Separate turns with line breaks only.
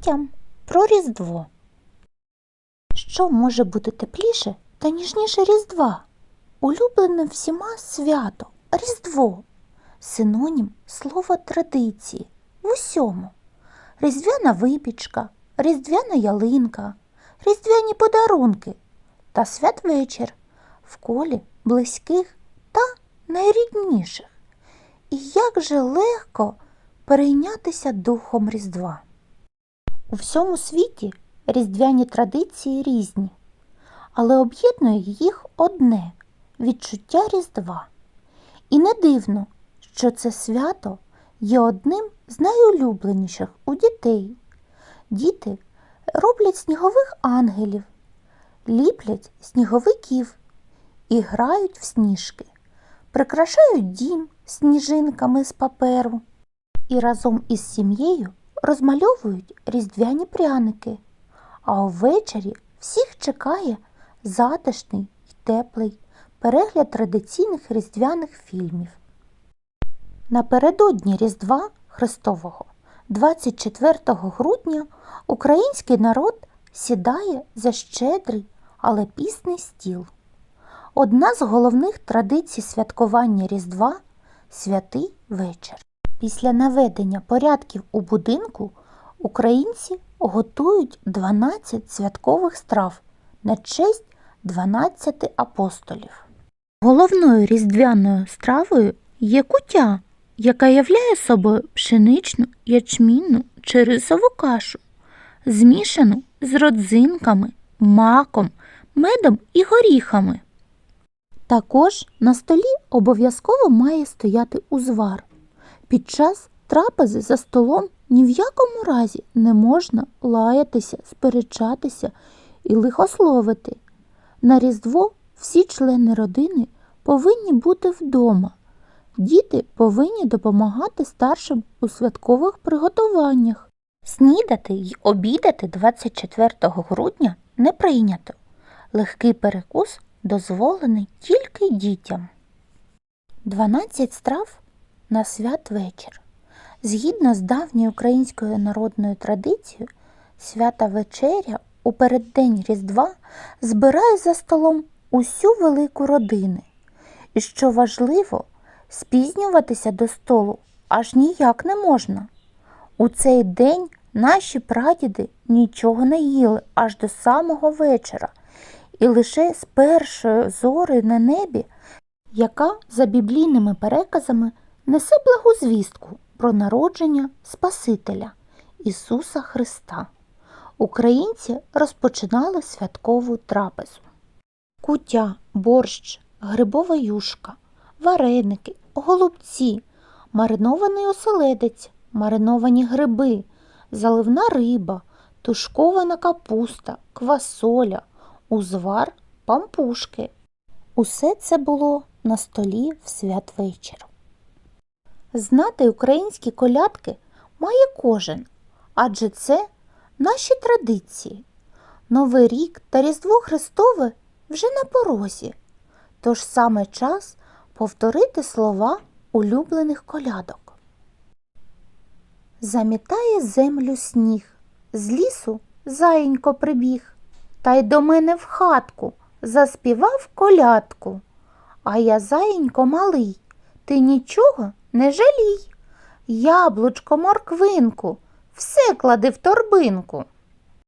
дітям про Різдво. Що може бути тепліше та ніжніше Різдва? Улюблене всіма свято Різдво, синонім слова традиції в усьому. Різдвяна випічка, різдвяна ялинка, різдвяні подарунки та святвечір в колі близьких та найрідніших. І як же легко перейнятися духом Різдва. У всьому світі різдвяні традиції різні, але об'єднує їх одне відчуття Різдва. І не дивно, що це свято є одним з найулюбленіших у дітей. Діти роблять снігових ангелів, ліплять сніговиків і грають в сніжки, прикрашають дім сніжинками з паперу і разом із сім'єю розмальовують різдвяні пряники, а ввечері всіх чекає затишний й теплий перегляд традиційних різдвяних фільмів. Напередодні Різдва Христового 24 грудня український народ сідає за щедрий, але пісний стіл. Одна з головних традицій святкування Різдва святий вечір. Після наведення порядків у будинку українці готують 12 святкових страв на честь 12 апостолів. Головною різдвяною стравою є кутя, яка являє собою пшеничну, ячмінну чи рисову кашу, змішану з родзинками, маком, медом і горіхами. Також на столі обов'язково має стояти узвар. Під час трапези за столом ні в якому разі не можна лаятися, сперечатися і лихословити. На Різдво всі члени родини повинні бути вдома. Діти повинні допомагати старшим у святкових приготуваннях. Снідати й обідати 24 грудня не прийнято. Легкий перекус дозволений тільки дітям. 12 страв на святвечір. Згідно з давньою українською народною традицією, свята вечеря у переддень Різдва збирає за столом усю велику родину. І що важливо, спізнюватися до столу аж ніяк не можна. У цей день наші прадіди нічого не їли аж до самого вечора, і лише з першої зори на небі, яка за біблійними переказами несе благу звістку про народження Спасителя Ісуса Христа. Українці розпочинали святкову трапезу. Кутя, борщ, грибова юшка, вареники, голубці, маринований оселедець, мариновані гриби, заливна риба, тушкована капуста, квасоля, узвар, пампушки. Усе це було на столі в святвечір. Знати українські колядки має кожен, адже це наші традиції. Новий рік та Різдво Христове вже на порозі, тож саме час повторити слова улюблених колядок. Замітає землю сніг, з лісу заєнько прибіг, та й до мене в хатку заспівав колядку. А я заєнько малий, ти нічого не жалій. Яблучко, морквинку, все клади в торбинку.